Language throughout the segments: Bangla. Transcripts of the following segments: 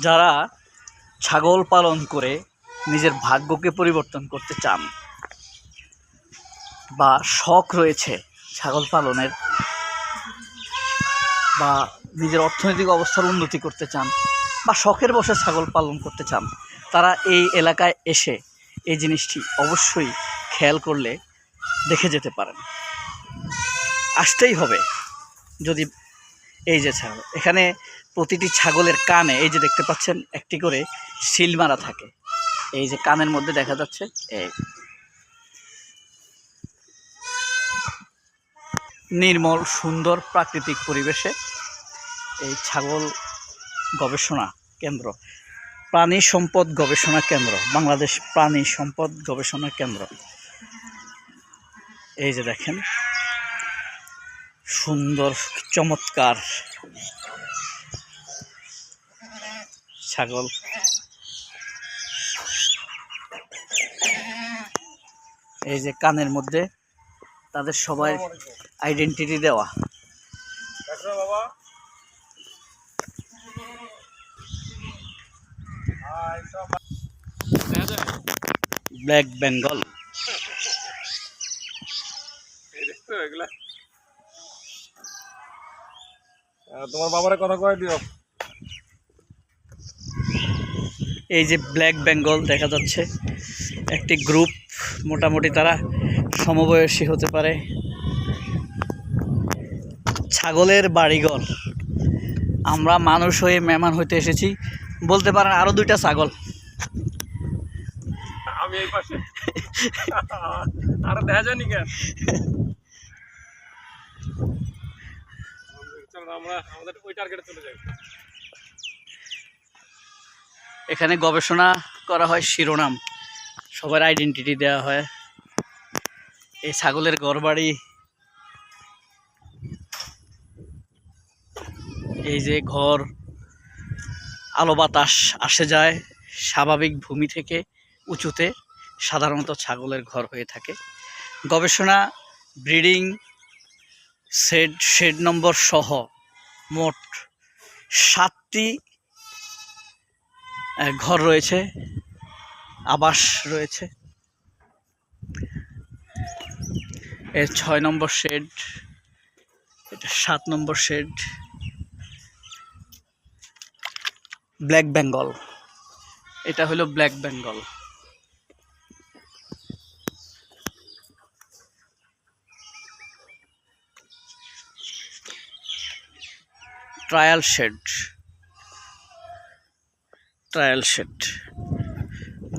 যারা ছাগল পালন করে নিজের ভাগ্যকে পরিবর্তন করতে চান বা শখ রয়েছে ছাগল পালনের বা নিজের অর্থনৈতিক অবস্থার উন্নতি করতে চান বা শখের বসে ছাগল পালন করতে চান, তারা এই এলাকায় এসে এই জিনিসটি অবশ্যই খেয়াল করলে দেখে যেতে পারেন। আসতেই হবে যদি এই যে ছাগল, এখানে প্রতিটি ছাগলের কানে এই যে দেখতে পাচ্ছেন, একটি করে সিল মারা থাকে। এই যে কানের মধ্যে দেখা যাচ্ছে, এই নির্মল, সুন্দর প্রাকৃতিক পরিবেশে এই ছাগল গবেষণা কেন্দ্র। প্রাণী সম্পদ গবেষণা কেন্দ্র বাংলাদেশ প্রাণী সম্পদ গবেষণা কেন্দ্র। এই যে দেখেন সুন্দর চমৎকার ছাগল। এই যে কানের মধ্যে তাদের সবাই আইডেন্টিটি দেওয়া। ব্ল্যাক বেঙ্গল। তোমার বাবারে কথা কয়ে দিও। এই যে ব্ল্যাক বেঙ্গল দেখা যাচ্ছে একটি গ্রুপ মোটামুটি তারা সমবয়সী হতে পারে। ছাগলের বাড়িঘর। আমরা মানুষ হয়ে মেহমান হইতে এসেছি। বলতে পারেন আরও দুইটা ছাগল। আমি এই পাশে। আর দেখা যায়নি কেন? আমরা আমাদের ওই টার্গেটে চলে যাই। এখানে গবেষণা করা হয় শিরোনাম। সবার আইডেন্টিটি দেওয়া হয়। এই ছাগলের ঘরবাড়ি। এই যে ঘর আলো বাতাস আসে যায় স্বাভাবিক ভূমি থেকে উঁচুতে, সাধারণত ছাগলের ঘর হয়ে থাকে। গবেষণা, ব্রিডিং, শেড শেড নম্বর সহ মোট সাতটি ঘর রয়েছে, আবাস রয়েছে। এর ছয় নম্বর শেড, এটা সাত নম্বর শেড। ব্ল্যাক বেঙ্গল। এটা হলো black Bengal. Trial shed. Trial shed.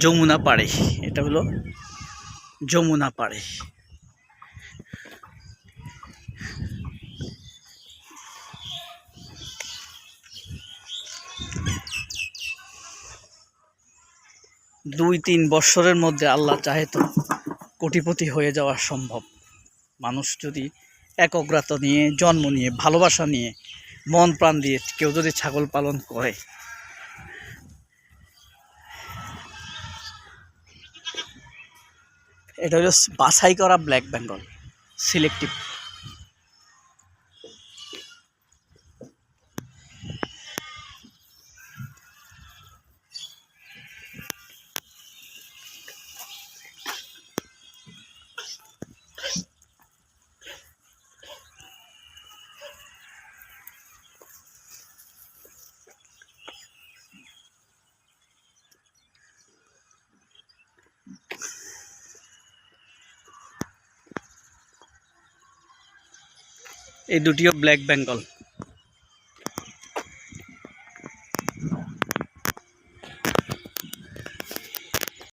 Jamuna পাড়ে। এটা হলো যমুনা পাড়ে। দুই তিন বৎসরের মধ্যে আল্লাহ চাহে তো কোটিপতি হয়ে যাওয়া সম্ভব। মানুষ যদি একগ্রতা নিয়ে, জন্ম নিয়ে, ভালোবাসা নিয়ে, মন প্রাণ দিয়ে কেউ যদি ছাগল পালন করে, এটা হলো বাছাই করা ব্ল্যাক বেঙ্গল, সিলেক্টিভ। এই দুটিও ব্ল্যাক বেঙ্গল